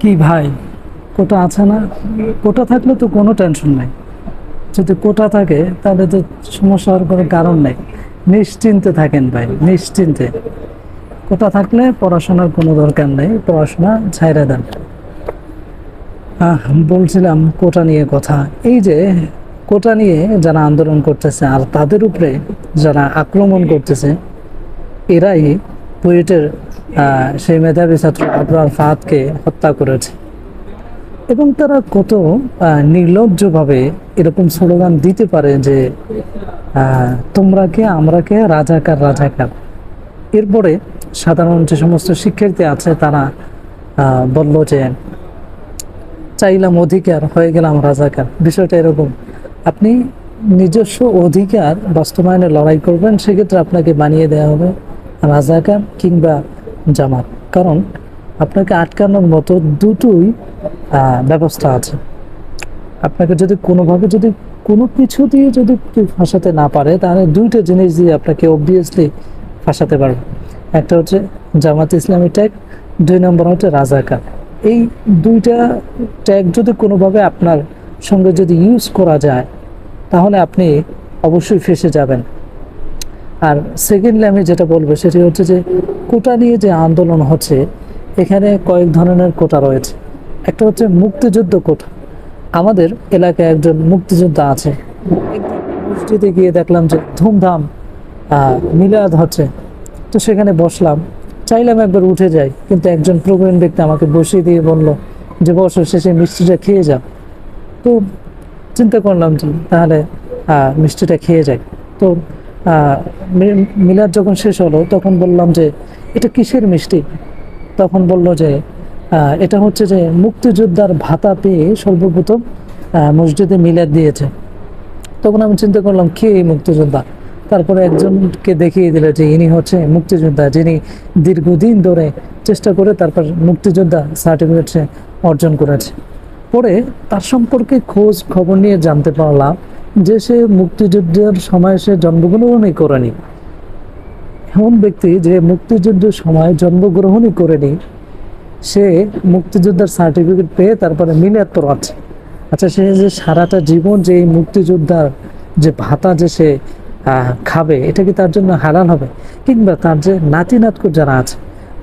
কি ভাই? কোটা আছে না? কোটা থাকলে তো কোনো টেনশন নাই। যদি কোটা থাকে, তাহলে তো সমস্যা হওয়ার কোনো কারণ নেই। নিশ্চিন্তে থাকেন ভাই, নিশ্চিন্তে। কোটা থাকলে পড়াশোনার কোনো দরকার নেই, পড়াশোনা ছাইরা দেন। বলছিলাম কোটা নিয়ে কথা। এই যে কোটা নিয়ে যারা আন্দোলন করতেছে আর তাদের উপরে যারা আক্রমণ করতেছে, এরাই বুয়েটের সেই মেধাবী ছাত্র আবরার ফাহাদকে হত্যা করেছে। এবং তারা কত নির্লজ্জভাবে এরকম স্লোগান দিতে পারে যে তোমরা কে, আমরা কে, রাজাকার রাজাকার। এরপরে সাধারণ যে সমস্ত শিক্ষার্থী আছে, তারা বলল যে, চাইলাম অধিকার, হয়ে গেলাম রাজাকার। বিষয়টা এরকম, আপনি নিজস্ব অধিকার বাস্তবায়নে লড়াই করবেন, সেক্ষেত্রে আপনাকে বানিয়ে দেওয়া হবে রাজাকার কিংবা জামাত। কারণ আপনাকে আটকানোর মতো দুটোই ব্যবস্থা আছে। আপনাকে যদি কোনোভাবে যদি কোনো কিছু দিয়ে যদি কেউ ফাঁসাতে না পারে, তাহলে দুইটা জিনিস দিয়ে আপনাকে অবভিয়াসলি ফাঁসাতে পারবে। একটা হচ্ছে জামাত ইসলামী ট্যাগ দুই নম্বর হচ্ছে রাজাকার। এই দুইটা ট্যাগ যদি কোনোভাবে আপনার সঙ্গে যদি ইউজ করা যায়, তাহলে আপনি অবশ্যই ফেসে যাবেন। আর সেকেন্ডলি আমি যেটা বলব সেটি হচ্ছে যে কোটা নিয়ে যে আন্দোলন হচ্ছে, এখানে কয়েক ধরনের কোটা রয়েছে। একটা হচ্ছে মুক্তিযুদ্ধ কোটা। আমাদের এলাকায় একজন মুক্তিযোদ্ধা আছে। মসজিদে গিয়ে দেখলাম যে ধুমধাম মিলাদ হচ্ছে। তো সেখানে বসলাম। চাইলাম একবার উঠে যাই, কিন্তু একজন প্রবীণ ব্যক্তি আমাকে বসিয়ে দিয়ে বলল যে, বসো, শেষে মিষ্টিটা খেয়ে যাও। তো চিন্তা করলাম যে, তাহলে মিষ্টিটা খেয়ে যাই। তো মিলাদ যখন শেষ হলো, তখন বললাম যে, এটা কিসের মিষ্টি? তখন বলল যে এটা হচ্ছে যে, মুক্তিযোদ্ধার ভাতা পেয়ে সর্বপ্রথম মসজিদে মিলাদ দিয়েছে। তখন আমি চিন্তা করলাম, কে এই মুক্তিযোদ্ধা? তারপরে একজনকে দেখিয়ে দিল যে, ইনি হচ্ছে মুক্তিযোদ্ধা, যিনি দীর্ঘদিন ধরে চেষ্টা করে তারপর মুক্তিযোদ্ধা সার্টিফিকেট অর্জন করেছে। পরে তার সম্পর্কে খোঁজ খবর নিয়ে জানতে পারলাম যে সে মুক্তিযুদ্ধের সময় সে জন্মগ্রহণই করেনি। এমন ব্যক্তি যে মুক্তিযুদ্ধের সময় জন্মগ্রহণই করেনি, সে মুক্তিযোদ্ধার সার্টিফিকেট পেয়ে তারপরে মিলাদ পড়াচ্ছে আচ্ছা সে যে সারাটা জীবন যে এই মুক্তিযোদ্ধার যে ভাতা যে সে খাবে, এটা কি তার জন্য হালাল হবে? কিংবা তার যে নাতি নাতকুর যারা আছে,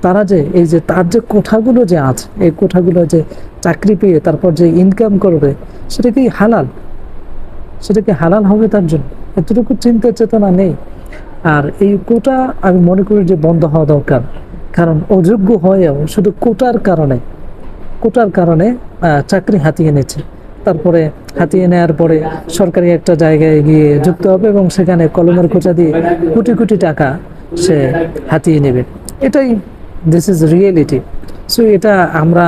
তারা যে এই যে তার যে কোঠাগুলো যে আছে, এই কোঠাগুলো যে চাকরি পেয়ে তারপর যে ইনকাম করবে, সেটা কি হালাল? সেটা কি হালাল হবে তার জন্য। এতটুকু চিন্তা চেতনা নেই। আর এই কোটা আমি মনে করি যে বন্ধ হওয়া দরকার। কারণ অযোগ্য হয়েও শুধু কোটার কারণে কোটার কারণে চাকরি হাতিয়ে নিচ্ছে। তারপরে হাতিয়ে নেওয়ার পরে সরকারি একটা জায়গায় গিয়ে যুক্ত হবে এবং সেখানে কলমের খোঁচা দিয়ে কোটি কোটি টাকা সে হাতিয়ে নেবে। এটাই দিস ইজ রিয়েলিটি সো এটা আমরা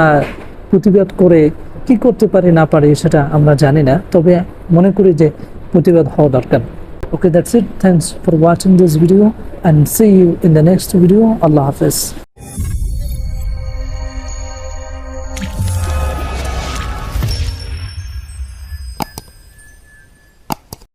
প্রতিবাদ করে কি করতে পারি না পারি সেটা আমরা জানি না। তবে মনে করি যে প্রতিবাদ হওয়া দরকার। Okay that's it thanks for watching this video and see you in the next video আল্লাহ হাফেজ।